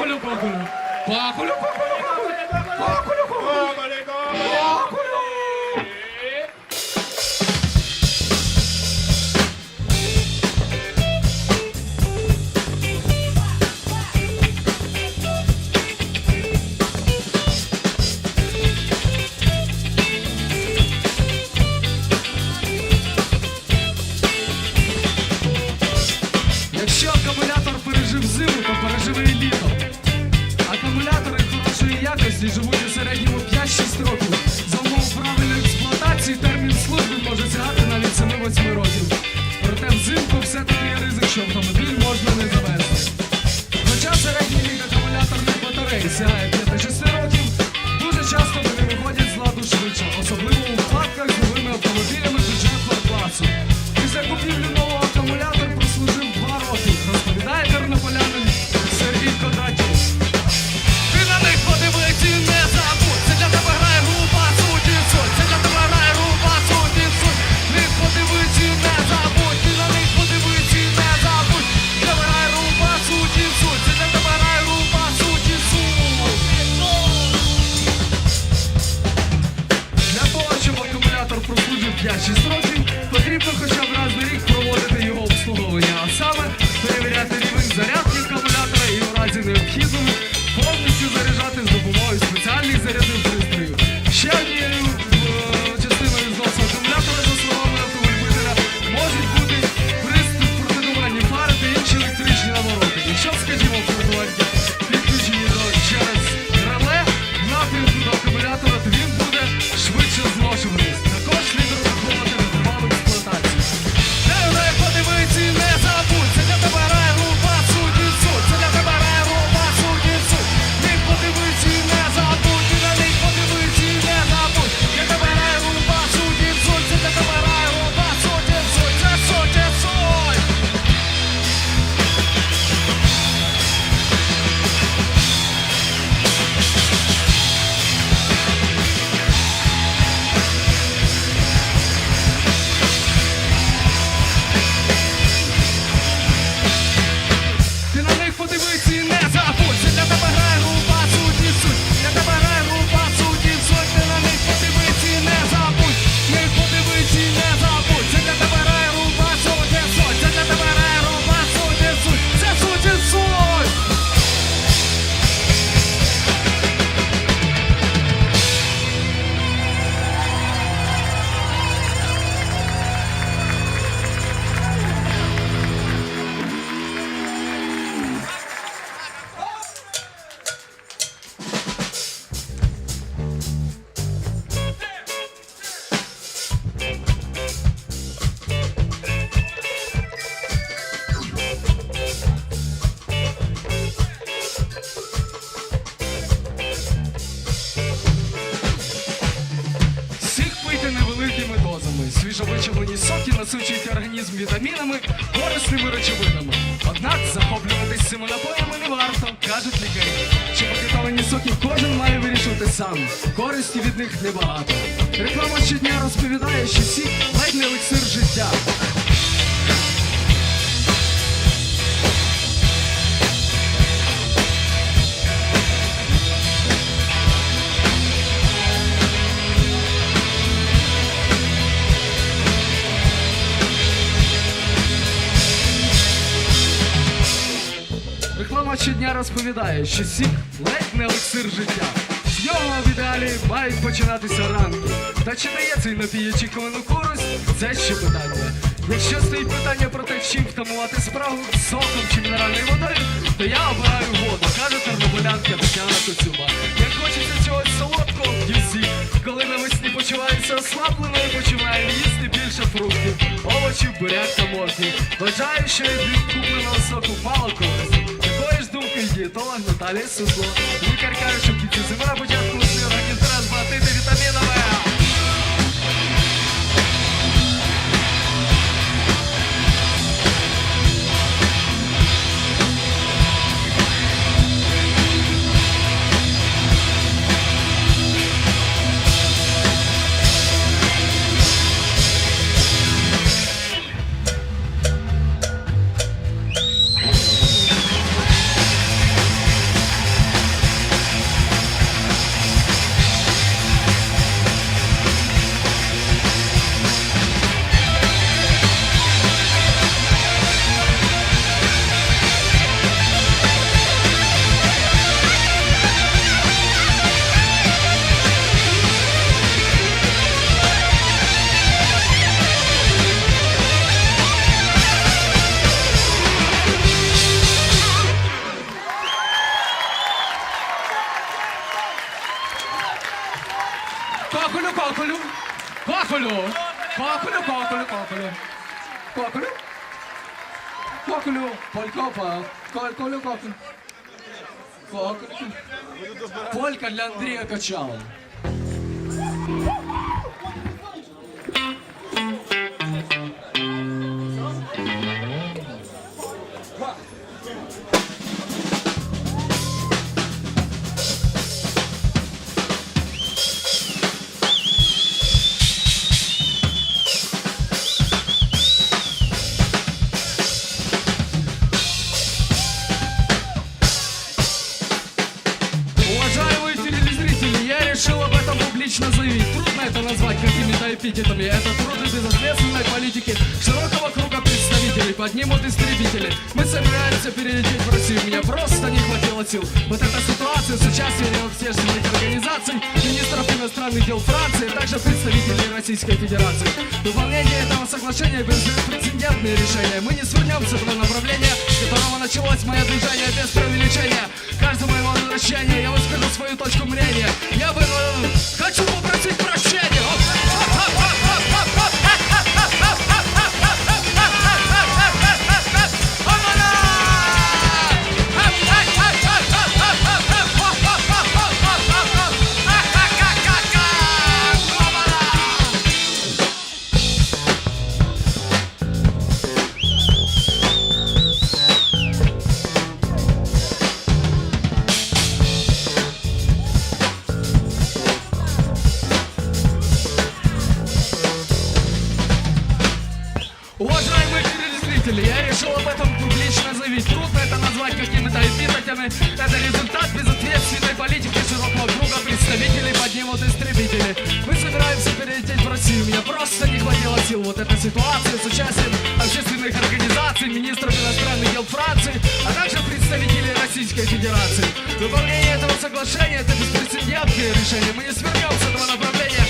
Cocolho, Coco, Cocolho, Coco, cocolho. Cocolho, Coco, 5-6 років, потрібно хоча б дозами. вичавлені соки насичують організм вітамінами, корисними речовинами. Однак захоплюватись цими напоями не варто, кажуть лікарі. Чи пакетовані соки кожен має вирішувати сам. Користі від них небагато. Реклама щодня розповідає, що сік ледь не елексир життя. Щодня розповідає, що сік ледь не елексир життя. З нього в ідеалі мають починатися ранки. Та чи дає цей напій очікувану користь? Це ще питання. Якщо стоїть питання про те, чим втамувати справу соком чи мінеральною водою, то я обираю воду, каже тернополянка Тетяна Коцюба. Як хочеться чогось солодкого, сік. Коли навесні почувається ослабленою, починаю їсти більше фруктів, овочів, буряк та моркві. Вважаю, що від купленого соку мало користі. Дієтолог Наталія Сусло. Лікар каже, що в зима на початку організм треба збагатити вітамінами. Полькопа, коколю. Полька для Андрія Качала. Сил Вот эта ситуация с участием общественных организаций Министров иностранных дел Франции а Также представителей Российской Федерации. Выполнение этого соглашения беспрецедентные решения. Мы не свернем с этого направления С которого началось мое движение без преувеличения. Каждое моего возвращения я выскажу свою точку мнения. Я бы э, хочу попросить прощения эпитетами. Это результат безответственной политики широкого круга представителей поднимут истребители. Мы собираемся перелететь в Россию. Мне просто не хватило сил. Вот эта ситуация с участием общественных организаций, министров иностранных дел Франции, а также представителей Российской Федерации. Выполнение этого соглашения это беспрецедентное решение. Мы не свернем с этого направления,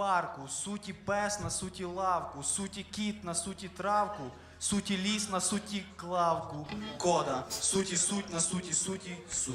парку, суті пес на суті лавку, суті кіт на суті травку, суті ліс на суті клавку. Кода, суті суть на суті суті суть.